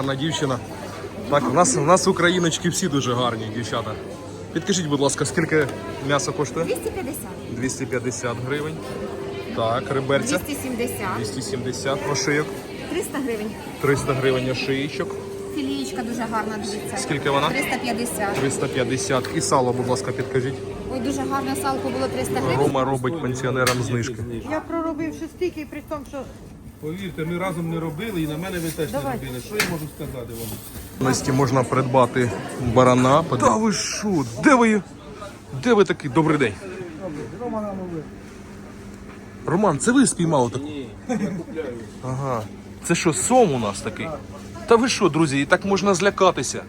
Гарна дівчина. Так, у нас, у нас україночки всі дуже гарні, дівчата. Підкажіть, будь ласка, скільки м'ясо коштує? 250, 250 гривень. Так, риберця 270, 270, ошийок 300 гривень. 300 гривень ошиїчок. Філієчка дуже гарна, дивіться. Скільки вона? 350. 350. І сало, будь ласка, підкажіть. Ой, дуже гарне салко було 300 гривень. Рома робить пенсіонерам знижки. Я проробив ще стільки, при тому, що Повірте, ми разом не робили і на мене ви теж не робили. Що я можу сказати вам? Насті можна придбати барана. Та ви що? Де ви? Де ви такий? Добрий день. Роман, це ви спіймали таку? Ні, я купляю. Ага. Це що, сом у нас такий? Та ви що, друзі, і так можна злякатися.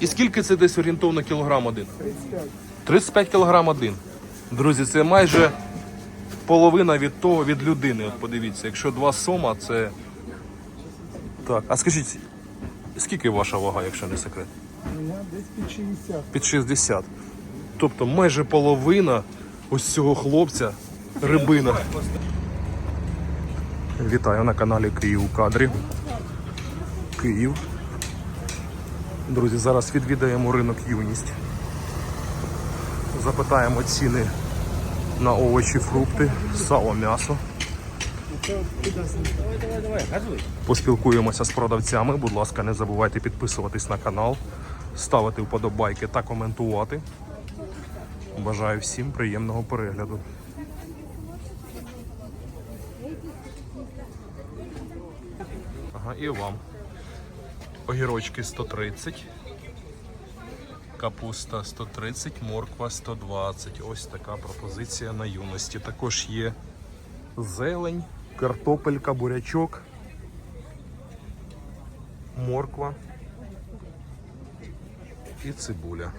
І скільки це десь орієнтовно кілограм один? 35. 35 кілограм один. Друзі, це майже половина від того від людини. От подивіться, якщо два сома, це. Так, а скажіть, скільки ваша вага, якщо не секрет? я десь під 60. Під 60. Тобто майже половина ось цього хлопця рибина. Вітаю на каналі Київ у кадрі. Київ. Друзі, зараз відвідаємо ринок юність. Запитаємо ціни на овочі, фрукти, сало, м'ясо. Поспілкуємося з продавцями. Будь ласка, не забувайте підписуватись на канал, ставити вподобайки та коментувати. Бажаю всім приємного перегляду. Ага, і вам. Огірочки 130. Капуста 130, морква 120. Ось така пропозиція на юності. Також є зелень, картопелька, бурячок, морква і цибуля.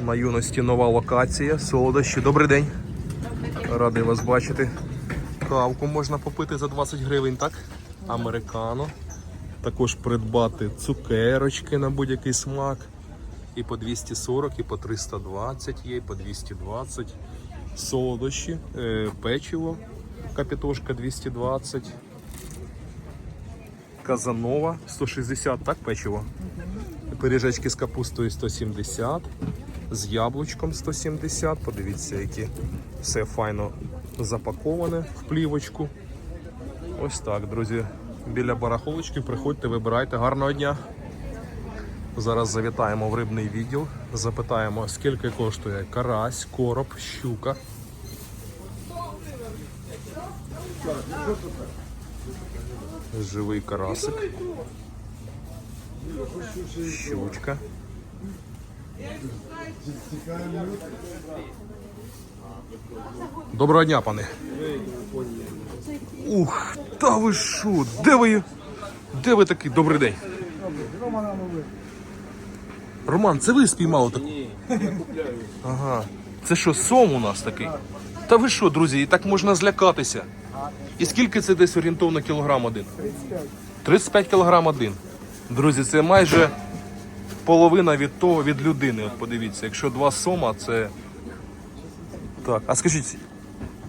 На юності нова локація, солодощі. Добрий день. Радий вас бачити. Кавку можна попити за 20 гривень, так? Американо. Також придбати цукерочки на будь-який смак. І по 240, і по 320 є, і по 220. Солодощі, е, печиво, капітошка 220. Казанова 160, так, печиво? Пиріжечки з капустою 170, з яблучком 170. Подивіться, які все файно запаковане в плівочку. Ось так, друзі. Біля барахолочки приходьте, вибирайте. Гарного дня. Зараз завітаємо в рибний відділ, запитаємо, скільки коштує карась, короб, щука. Живий карасик. Щучка. Доброго дня, пане. Ух, та ви що? Де ви? Де ви такий? Добрий день. Роман, це ви спіймали таку? Ні, я купляю. Ага. Це що, сом у нас такий? Та ви що, друзі, і так можна злякатися. І скільки це десь орієнтовно кілограм один? 35. 35 кілограм один. Друзі, це майже половина від того від людини. От подивіться, якщо два сома, це. Так, а скажіть,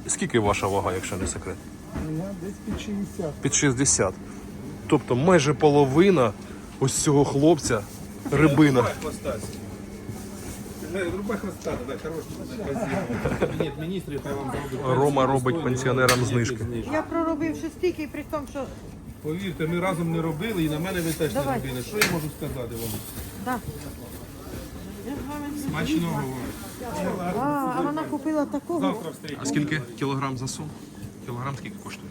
скільки ваша вага, якщо не секрет? Я десь під 60. Під 60. Тобто майже половина ось цього хлопця рибина. Да, хороший. Кабінет міністрів, хай вам. Рома робить пенсіонерам знижки. Я проробив ще стільки, при тому, що Повірте, ми разом не робили і на мене ви теж не Давай. робили. Що я можу сказати вам? да. Смачного. А, а вона купила такого. Завтра. А скільки кілограм за сум? Кілограм скільки коштує?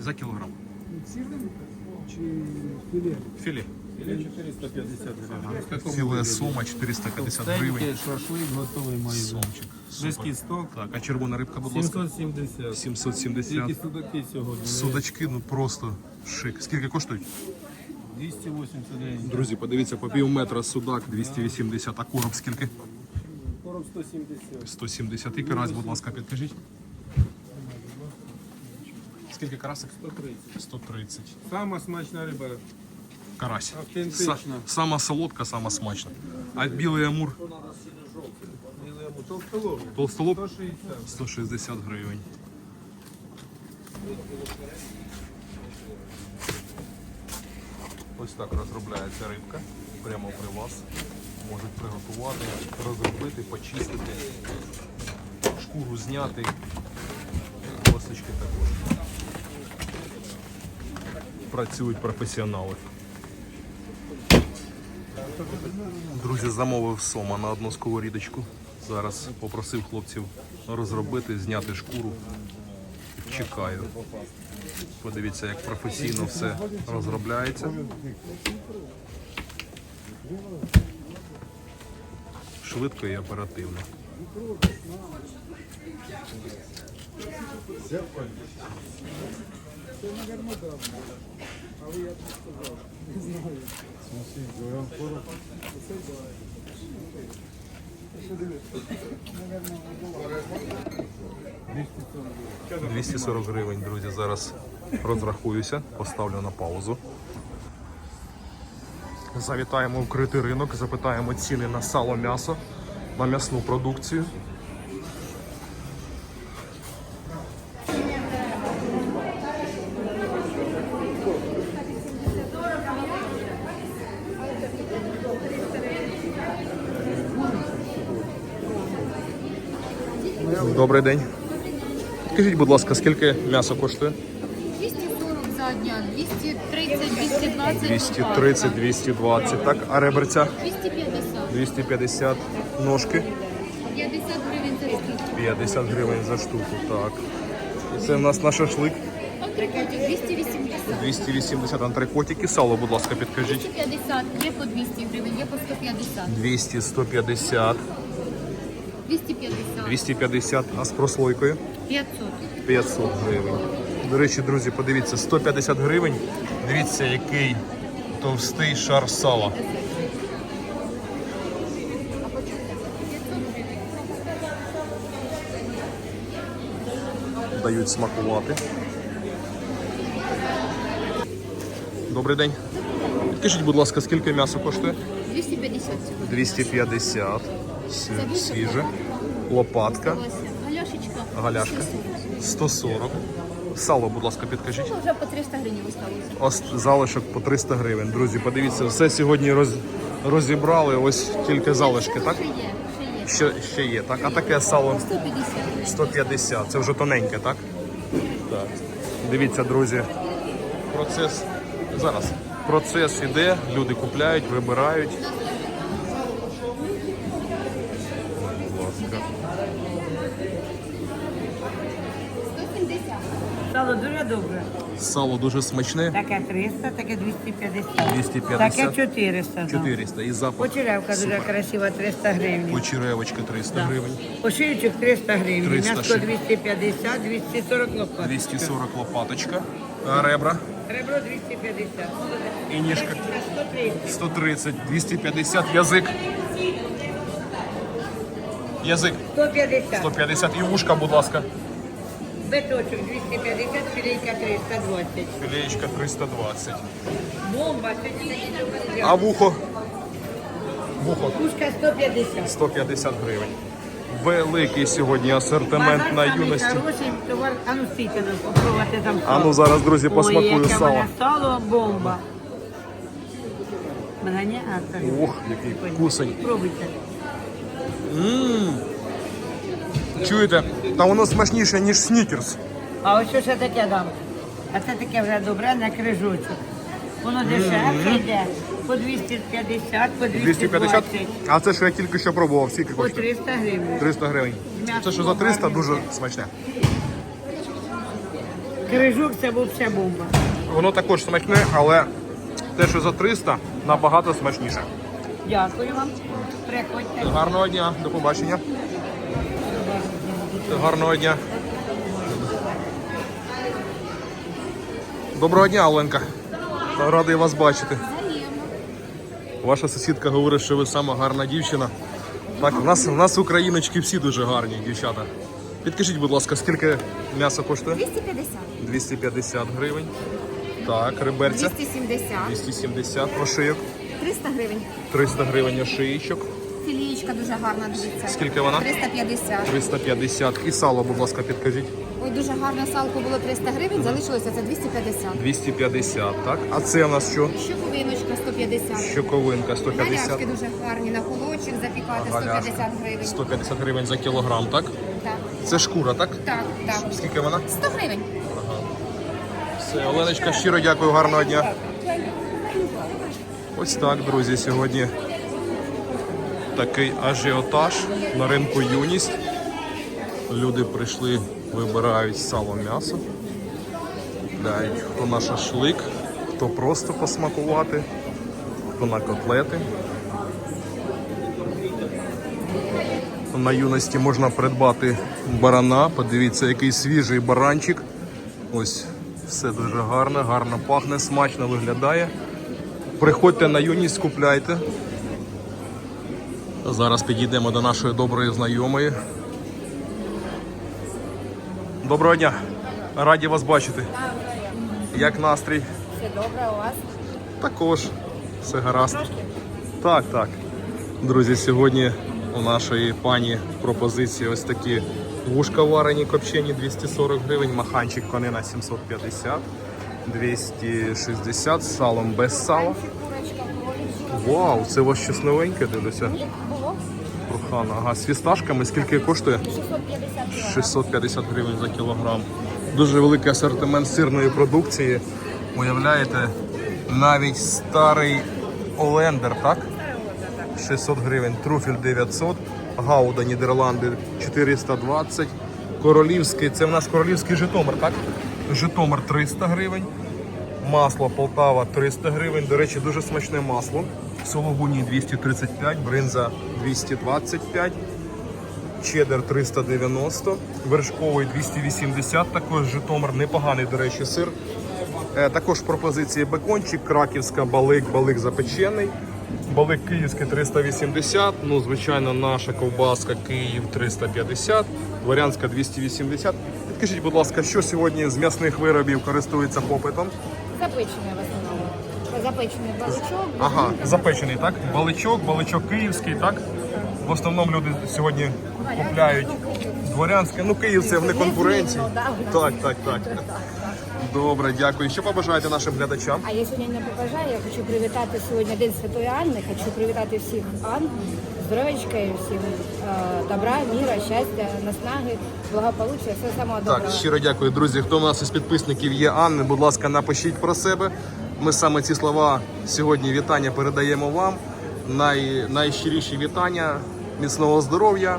За кілограм. Чи філе? Філе. 450 гривень. Філе сума 450 гривень. Шашлик готовий. Без Супер. кісток. Так, а червона рибка, будь ласка? 770. 770. Тільки судаки сьогодні. Судачки, ну просто шик. Скільки коштують? 280 гривень. Друзі, подивіться, по пів метра судак 280, а короб скільки? 40 170. 170. І карась, будь ласка, підкажіть. Скільки карасик? 130. 130. Сама смачна риба. Карась. Автентично. Са- сама солодка, сама смачна. А білий амур Білий цьому толстолобі. Толстолоб 160. 160 гривень. Ось так розробляється рибка. Прямо при вас. Можуть приготувати, розробити, почистити, шкуру зняти. Косточки також. Працюють професіонали. Друзі, замовив сома на одну сковорідочку. Зараз попросив хлопців розробити, зняти шкуру. Чекаю. Подивіться, як професійно все розробляється. Швидко і оперативно. – 240 гривень, друзі. Зараз розрахуюся, поставлю на паузу. Завітаємо в критий ринок, запитаємо ціни на сало м'ясо, на м'ясну продукцію. Добрий день. Скажіть, будь ласка, скільки м'ясо коштує? 240 за дня, 230, 220. 230, 220, так? А реберця? 250. 250 ножки, 50 гривень за штуку. 50 гривень за штуку, так. І це в нас на шашлик. Антрикотик 280. 280 антрикотики. Сало, будь ласка, підкажіть. 250, є по 200 гривень, є по 150. 200, 150, 250. 250, а з прослойкою 500. 500 гривень. До речі, друзі, подивіться, 150 гривень. Дивіться, який товстий шар сала. Дають смакувати. Добрий день. Підкажіть, будь ласка, скільки м'ясо коштує? 250 цього. 250. Сві- Свіже. Лопатка. Галяшечка. Галяшка. 140. Сало, будь ласка, підкажіть. Вже по 300 гривень осталося. Ось залишок по 300 гривень. Друзі, подивіться, все сьогодні роз, розібрали. Ось тільки залишки, так? Ще є, ще є. Ще, ще є, так? А таке сало 150 гривень. 150. Це вже тоненьке, так? Так. Дивіться, друзі. Процес. Зараз. Процес іде, люди купляють, вибирають. Будь ласка. 170. Сало дуже добре. Сало дуже смачне. Таке 300, таке 250. 250. Таке 400. да. 400 і запах. Почеревка дуже красива, 300 гривень. Почеревочка 300 Да. гривень. Ошийчик 300 гривень. 300 М'ясо ши. 250, 240 лопат. 240 лопаточка. А ребра Ребро 250. і ніжка 130. 130, 250, язик. Язик 150. 150 і вушка, будь ласка. Биточок 250, філейка 320. Філеєчка 320. Бомба, сьогодні такі А вухо? Вухо Кушка 150. 150 гривень. Великий сьогодні асортимент на самий юності. Хороший товар. А ну стійте нам попробувати там А ну сало. зараз, друзі, посмакую Ой, яке сало. воно сало бомба. Мене не. Ох, який вкусень. Пробуйте. Чуєте? Та воно смачніше, ніж снікерс. А ось що ще таке дам? А це таке вже добре на крижочок. Воно дешевше йде. По 250, по 250. 220, А це що я тільки що пробував, скільки по коштує? 300 гривень. 300 гривень. Це що за 300 дуже смачне. Крижок це взагалі бомба. Воно також смачне, але те, що за 300, набагато смачніше. Дякую вам. Приходьте. Гарного дня, до побачення. Гарного дня. Доброго дня, Оленка. Радий вас бачити. Ваша сусідка говорить, що ви сама гарна дівчина. Так, у нас, у нас україночки всі дуже гарні, дівчата. Підкажіть, будь ласка, скільки м'ясо коштує? 250. 250 гривень. Так, риберця 270. 270, ошийок 300 гривень. 300 гривень ошиїчок. Філієчка дуже гарна, дивіться. Скільки вона? 350. 350. І сало, будь ласка, підкажіть. Ой, дуже гарне салко було 300 гривень, залишилося це 250. 250, так? А це у нас що? Щоковиночка 150. Щоковинка 150. Галячки дуже гарні, на холодчик запікати 150 гривень. 150 гривень за кілограм, так? Так, Це шкура, так? так, так. Скільки вона? 100 гривень. Все, Оленочка, щиро дякую, гарного дня. Ось так, друзі, сьогодні такий ажіотаж на ринку юність. Люди прийшли, вибирають сало м'ясо. Хто на шашлик, хто просто посмакувати, хто на котлети. На юності можна придбати барана. Подивіться, який свіжий баранчик. Ось все дуже гарно, гарно пахне, смачно виглядає. Приходьте на юність, купляйте. Зараз підійдемо до нашої доброї знайомої. Доброго дня! Раді вас бачити. Як настрій? Все добре у вас? Також все гаразд. Так, так. Друзі, сьогодні у нашої пані пропозиції ось такі вушка варені копчені 240 гривень, маханчик конина 750, 260 з салом без сала. Вау, це у вас щось новеньке, дивлюся. Прохана. Ага, з фісташками скільки коштує? 650 гривень за кілограм. Дуже великий асортимент сирної продукції. Уявляєте, навіть старий Олендер, так? 600 гривень, труфель 900, Гауда Нідерланди 420, Королівський, це в нас Королівський Житомир, так? Житомир 300 гривень, масло Полтава 300 гривень. До речі, дуже смачне масло. Сологуні 235, бринза 225, чеддер 390, вершковий 280, також Житомир, непоганий, до речі, сир. Е, Також пропозиції бекончик, краківська, балик, балик запечений. Балик київський 380, ну, звичайно, наша ковбаска Київ 350, дворянська 280. Підкажіть, будь ласка, що сьогодні з м'ясних виробів користується попитом? Запечене. Запечений баличок. Ага, запечений, так? Баличок, баличок київський, так? В основному люди сьогодні купляють дворянське. Ну, Київ це в неконкуренції. Так, так, так. Добре, дякую. Що побажаєте нашим глядачам? А я сьогодні не побажаю, я хочу привітати сьогодні День Святої Анни, хочу привітати всіх Ан, здоров'ячка і всім е, добра, міра, щастя, наснаги, благополуччя, все самого доброго. Так, щиро дякую, друзі. Хто у нас із підписників є Анни, будь ласка, напишіть про себе. Ми саме ці слова сьогодні вітання передаємо вам. Най, найщиріші вітання, міцного здоров'я,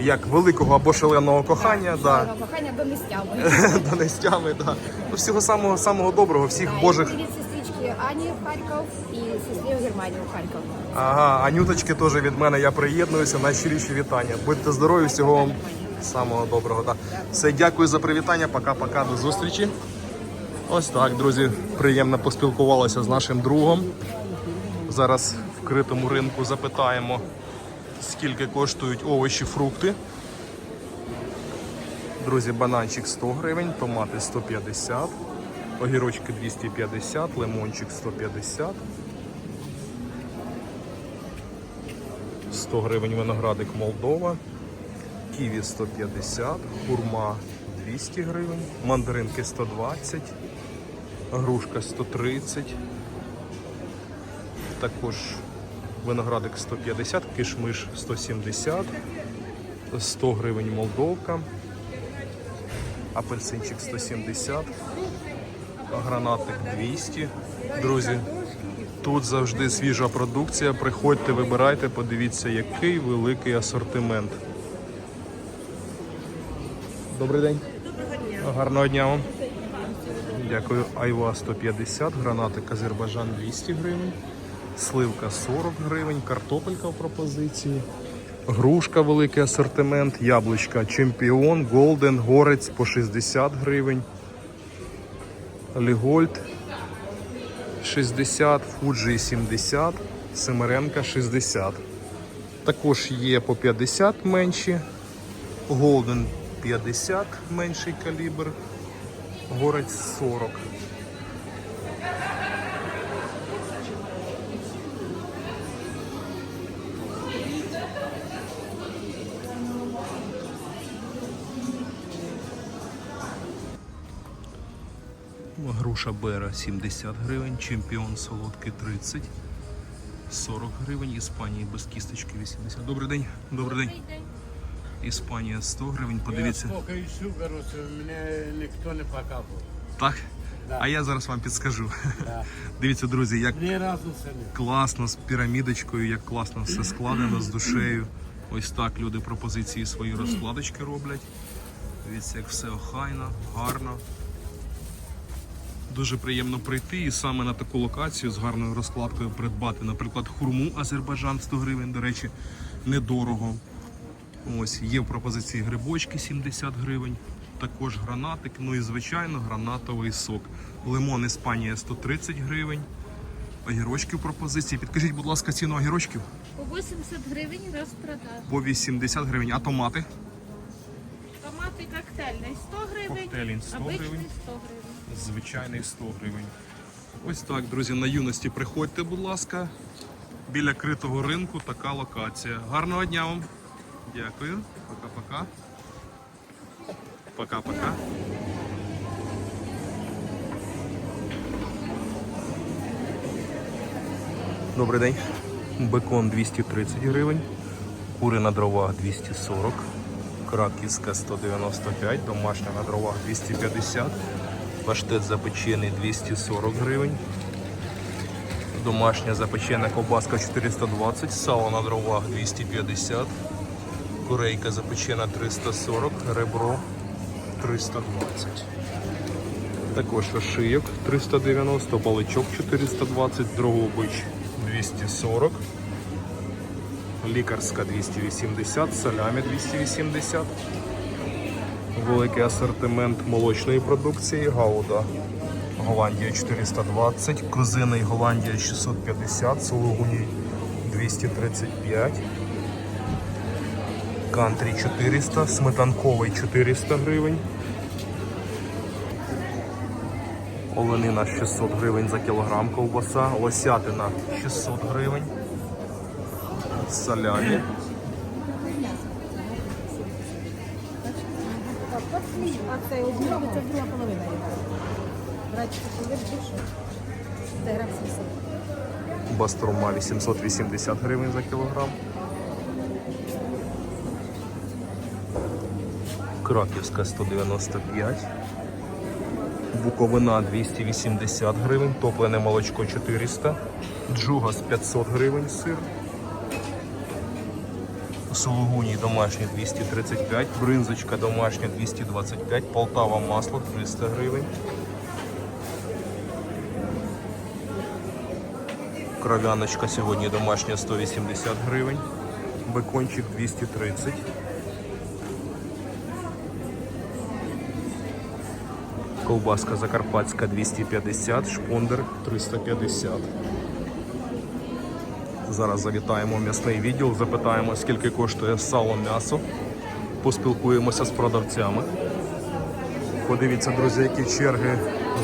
як великого або шаленого кохання. Да. Кохання до нестями. Донестями, да. Ну, всього самого самого доброго, всіх божих. Привіт сестрички Ані в Харків і сестрі в Германію в Харків. Ага, Анюточки теж від мене я приєднуюся. Найщиріші вітання. Будьте здорові, всього вам самого доброго. Да. Все, дякую за привітання. Пока-пока, до зустрічі. Ось так, друзі. Приємно поспілкувалися з нашим другом. Зараз в критому ринку запитаємо, скільки коштують овочі, фрукти. Друзі, бананчик 100 гривень, томати 150, огірочки 250, лимончик 150. 100 гривень виноградик Молдова, ківі 150, хурма 200 гривень, мандаринки 120, грушка 130, також виноградик 150, кишмиш 170, 100 гривень молдовка, апельсинчик 170, гранатик 200. Друзі, Тут завжди свіжа продукція. Приходьте, вибирайте, подивіться, який великий асортимент. Добрий день. Доброго дня. Гарного дня вам. Дякую. Айва 150, гранатик Азербайджан 200 гривень, сливка 40 гривень, картопелька в пропозиції, грушка великий асортимент, яблучка Чемпіон, Голден, Горець по 60 гривень, Лігольд 60, Фуджі 70, Семеренка 60. Також є по 50 менші, Голден 50 менший калібр, горець 40. Груша Бера 70 гривень, чемпіон солодкий 30, 40 гривень, Іспанії без кісточки 80. Добрий день. Добрий день. Іспанія 100 гривень, подивіться. Я сколько ищу, короче, мене ніхто не покапав. Так? А я зараз вам підскажу. Дивіться, друзі, як класно з пірамідочкою, як класно все складено з душею. Ось так люди пропозиції свої розкладочки роблять. Дивіться, як все охайно, гарно. Дуже приємно прийти і саме на таку локацію з гарною розкладкою придбати, наприклад, хурму Азербайджан 100 гривень, до речі, недорого. Ось є в пропозиції грибочки 70 гривень, також гранатик, ну і звичайно гранатовий сок. Лимон Іспанія 130 гривень. Огірочки в пропозиції. Підкажіть, будь ласка, ціну огірочків По 80 гривень розпродаж. по 80 гривень, а томати Томати коктейльний 100 гривень, Коктейльний 100 обичний гривень. 100 гривень. звичайний 100 гривень. Ось так, друзі, на юності приходьте, будь ласка. Біля критого ринку така локація. Гарного дня вам. Дякую. Пока-пока. Пока-пока. Добрий день. Бекон 230 гривень. Кури на дровах 240. Краківська 195, домашня на дровах 250. Паштет запечений 240 гривень. Домашня запечена ковбаска 420, сало на дровах 250. Курейка запечена 340, ребро 320. Також шийок 390, баличок 420, дрогобич 240. Лікарська 280, салямі 280. Великий асортимент молочної продукції, гауда Голландія 420, козиний Голландія 650, сулугуній 235, кантрі 400, сметанковий 400 гривень. Оленина 600 гривень за кілограм ковбаса, лосятина 600 гривень салямі. А це одна, це друга половина. Братчик, що ви? Це грам 700. Бастрома 880 гривень за кілограм. Краківська 195. Буковина 280 гривень, топлене молочко 400, джугас 500 гривень сир. Сулугуній домашній 235, бринзочка домашня 225, Полтава масло 300 гривень. Кров'яночка сьогодні домашня 180 гривень, бекончик 230. Ковбаска закарпатська 250, шпондер 350. Зараз завітаємо в м'ясний відділ, запитаємо, скільки коштує сало м'ясо. Поспілкуємося з продавцями. Подивіться, друзі, які черги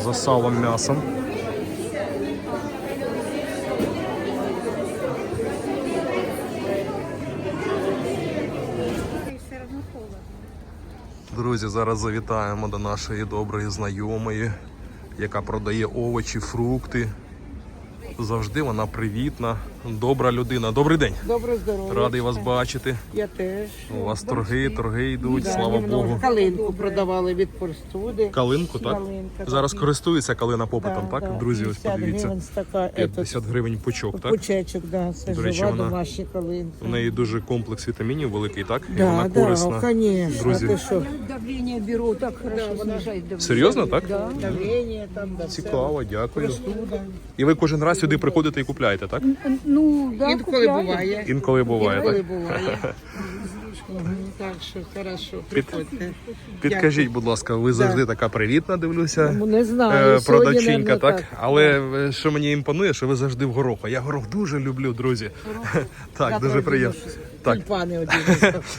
за салом м'ясом. Все одно холодно. Друзі, зараз завітаємо до нашої доброї знайомої, яка продає овочі, фрукти. Завжди вона привітна, добра людина. Добрий день. Добре здоров'я. Радий вас бачити. Я теж. У вас торги, торги йдуть, Да, слава немного. Богу. Калинку продавали від простуди. Калинку, так? Калинка, Зараз так. користується калина попитом, Да, так? да. Друзі, ось 50 подивіться. гривень стака, 50 гривень пучок, так? Пучечок, да, це До речі, жива вона- домашня калинка. У неї дуже комплекс вітамінів великий, так? І Да, вона да, корисна. конечно. Друзі. А ти що? Давление беру, так хорошо снижает давление. Серйозно, так? Давлення там, да, Цікаво, дякую. Простуда. І ви кожен раз сюди приходите і купляєте, так? Ну, да, Інколи купляю. буває. Інколи буває, Інколи так? буває. Так що, хорошо, приходьте. Підкажіть, будь ласка, ви завжди така привітна, дивлюся. Ну, не знаю, е, сьогодні, Продавчинка, напевно, так? так. Але е, що мені імпонує, що ви завжди в горох. А я горох дуже люблю, друзі. Так, Завтра дуже приємно. Так, Тюльпани один.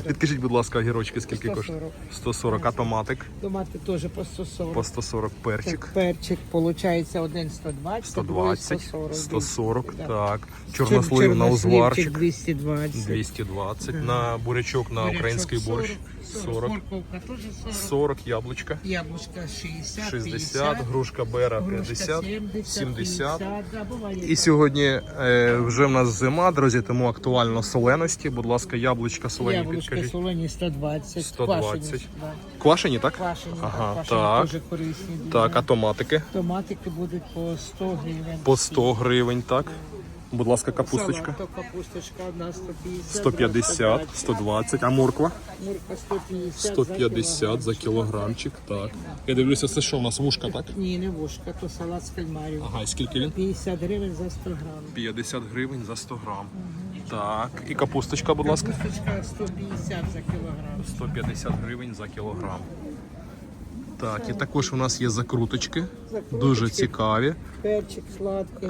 підкажіть, будь ласка, огірочки скільки 140. коштує? 140, а томатик Томати теж по 140. по 140 перчик. Перчик, виходить, один 120, 120, 140. 140, Да. так. Чор- Чорнослив на узварчик 220. 220, на бурячок на український борщ 40, 40. Морковка теж 40. 40 яблучка. Яблучка 60, 60, 50. грушка бера грушка 50, 70, 70. 50, да, буває. І сьогодні е, вже в нас зима, друзі, тому актуально соленості. Будь ласка, яблучка солені Яблучка підкажіть. солені 120. 120. Квашені, да. Квашені, так? Квашені, Ага, так, квашені так. дуже корисні. дуже. Так, а томатики Томатики будуть по 100 гривень. по 100 гривень, так. Будь ласка, капусточка. Салат, то капусточка одна 150. 150, 120, а морква? Морква 150. 150 за кілограмчик, так. Я дивлюся, це що у нас вушка, так? Ні, не вушка, то салат з кальмарів. Ага, і скільки він? 50 гривень за 100 грам. 50 гривень за 100 грам. Так, і капусточка, будь ласка. Капусточка 150 за кілограм. 150 гривень за кілограм. Так, і також у нас є закруточки, дуже цікаві. Перчик сладкий.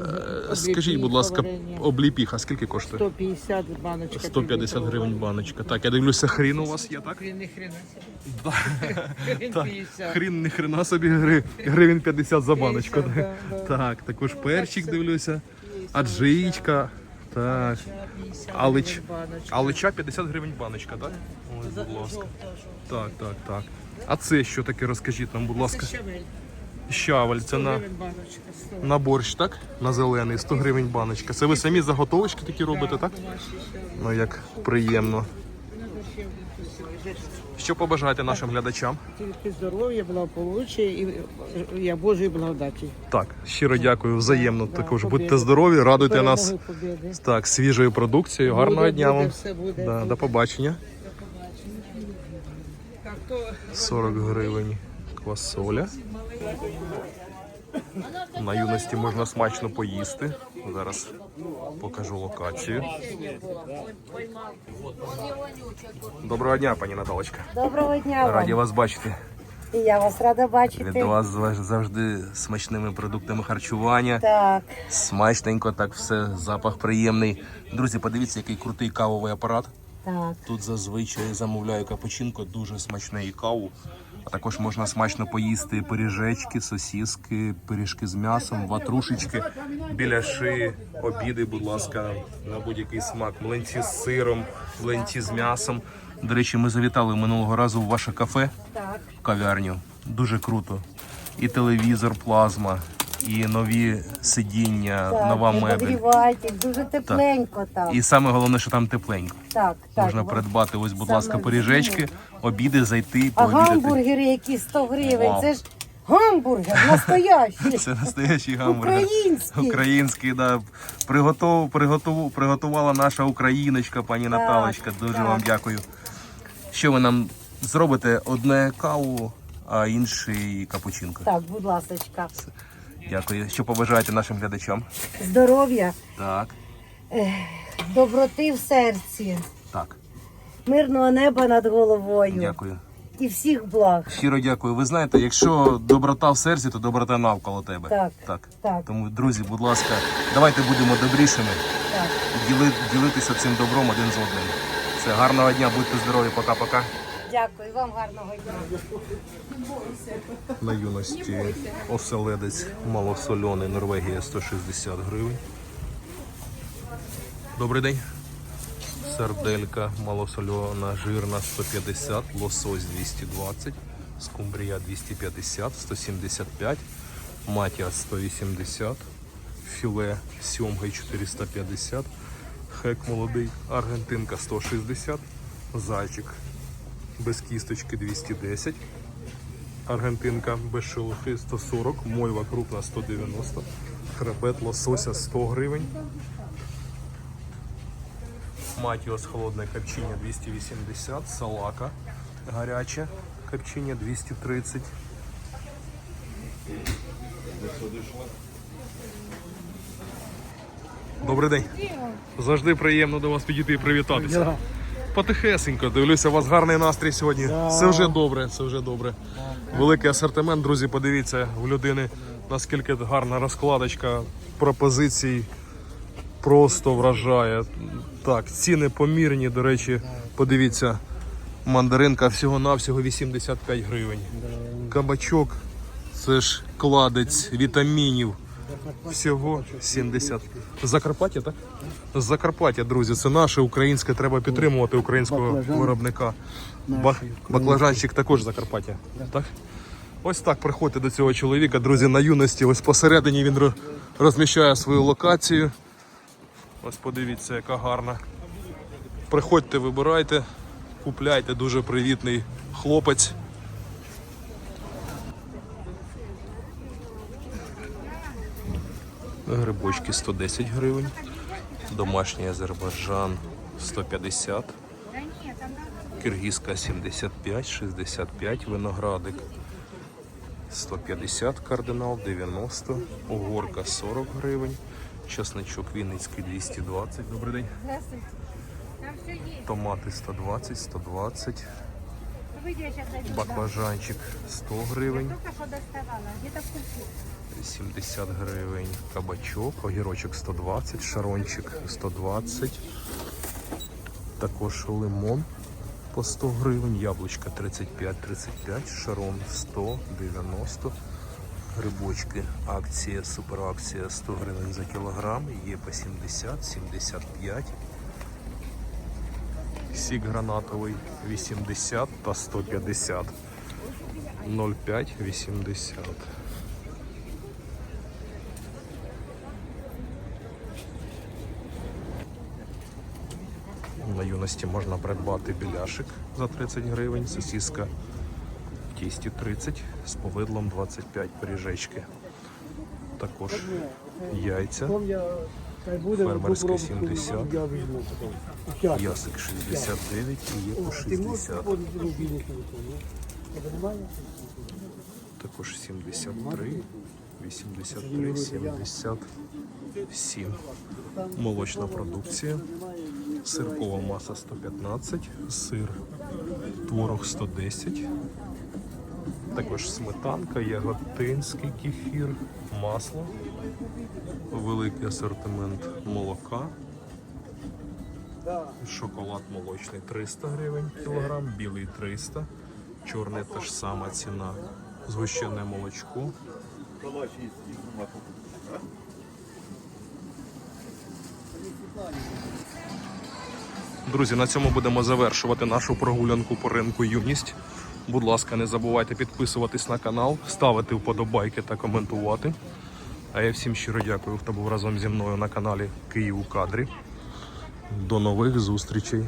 Е, Скажіть, будь ласка, обліпіха, скільки коштує? 150 баночка. 150 гривень баночка. Так, я дивлюся, хрін у вас є, так? Хрін не хрена. Да. Хрін Так, 50. хрін не хрена собі гри, гривень 50 за баночку. 50, да, да. Так, також перчик дивлюся, аджичка. Так. 50 Алич. гривень баночка. Алича 50 гривень баночка, так? Ой, будь ласка. Так, так, так. А це що таке, розкажіть нам, будь ласка. Щавель. Це на, Гривень баночка. 100. на борщ, так? На зелений, 100 гривень баночка. Це ви самі заготовочки такі робите, так? Ну як приємно. Що побажаєте нашим глядачам? Тільки здоров'я, благополуччя і я Божої благодаті. Так, щиро дякую, взаємно. Да, Також побіди. будьте здорові, радуйте нас побіди. так, свіжою продукцією. Гарного Буде, дня буде, вам. все буде. Да, до побачення. Так, то 40 гривень квасоля. На юності можна смачно поїсти. Зараз покажу локацію. Доброго дня, пані Наталочка. Доброго дня Раді вас бачити. І я вас рада Від бачити. вас завжди смачними продуктами харчування. Так, Смачненько, так все, запах приємний. Друзі, подивіться, який крутий кавовий апарат. так. Тут зазвичай замовляю капучинко, дуже смачне і каву. А також можна смачно поїсти пиріжечки, сосіски, пиріжки з м'ясом, ватрушечки, біляши, обіди, будь ласка, на будь-який смак. Млинці з сиром, млинці з м'ясом. До речі, ми завітали минулого разу в ваше кафе, в кав'ярню. Дуже круто. І телевізор, плазма, і нові сидіння, Так, нова не мебель. нагрівайте, дуже тепленько там. І саме головне, що там тепленько. Так, так. Можна во- придбати ось, будь Саме ласка, пиріжечки, обіди, зайти, А пообідати. гамбургери, які 100 гривень, Вау. це ж гамбургер настоящий. Це настоящий гамбургер. Український. Український, да. Приготов, приготов, приготувала наша україночка, пані Наталочка. Дуже так. вам дякую. Що ви нам зробите? Одне каву, а інший капучинко. Так, будь ласочка. Дякую. Що побажаєте нашим глядачам? Здоров'я, Так, доброти в серці, так, мирного неба над головою дякую. і всіх благ. Щиро дякую. Ви знаєте, якщо доброта в серці, то доброта навколо тебе. Так, так. так. Тому, друзі, будь ласка, давайте будемо добрішими. Так. Діли, ділитися цим добром один з одним. Все, гарного дня, будьте здорові, пока-пока. Дякую, вам гарного дня. На юності оселедець малосольоний Норвегія 160 гривень. Добрий день. Сарделька малосольона жирна 150, лосось 220, скумбрія 250, 175, матіа 180, філе сьомги 450, хек молодий, аргентинка 160, зайчик без кісточки 210, Аргентинка без шелухи 140, мойва крупна 190, хребет лосося 100 гривень. Матіос холодне копчення 280, салака гаряче копчення 230. Добрий день. Завжди приємно до вас підійти і привітатися. Потихесенько, дивлюся, у вас гарний настрій сьогодні. Це вже добре, це вже добре. Великий асортимент, друзі, подивіться у людини, наскільки гарна розкладочка пропозицій. Просто вражає. Так, ціни помірні, до речі, подивіться, мандаринка всього-навсього 85 гривень. Кабачок, це ж кладець вітамінів. Всього 70. Закарпаття, так? Закарпаття, друзі, це наше українське, треба підтримувати українського виробника. Ба- Баклажанчик також Закарпаття. Так? Ось так приходьте до цього чоловіка, друзі, на юності. Ось посередині він ро- розміщає свою локацію. Ось подивіться, яка гарна. Приходьте, вибирайте, купляйте, дуже привітний хлопець. Грибочки 110 гривень. Домашній Азербайджан 150. Киргизька 75, 65, виноградик 150, кардинал 90, угорка 40 гривень, чесничок Вінницький 220. Добрий день. Томати 120, 120. Баклажанчик 100 гривень. 70 гривень кабачок, огірочок 120, шарончик 120. Також лимон по 100 гривень, яблучка 35-35, шарон 100, 90. Грибочки, акція, суперакція 100 гривень за кілограм, є по 70, 75. Сік гранатовий 80 та 150. 0,5 80. На юності можна придбати біляшик за 30 гривень, сосиска в тісті 30, з повидлом 25 пиріжечки. Також яйця, фермерське 70, ясик 69 і є по 60. Також 73, 83, 77. Молочна продукція. Сиркова маса 115, сир творог 110. Також сметанка, яготинський кефір, масло, великий асортимент молока. Шоколад молочний 300 гривень кілограм, білий 300, чорний та ж сама ціна. Згущене молочко. Друзі, на цьому будемо завершувати нашу прогулянку по ринку юність. Будь ласка, не забувайте підписуватись на канал, ставити вподобайки та коментувати. А я всім щиро дякую, хто був разом зі мною на каналі Київ у кадрі. До нових зустрічей!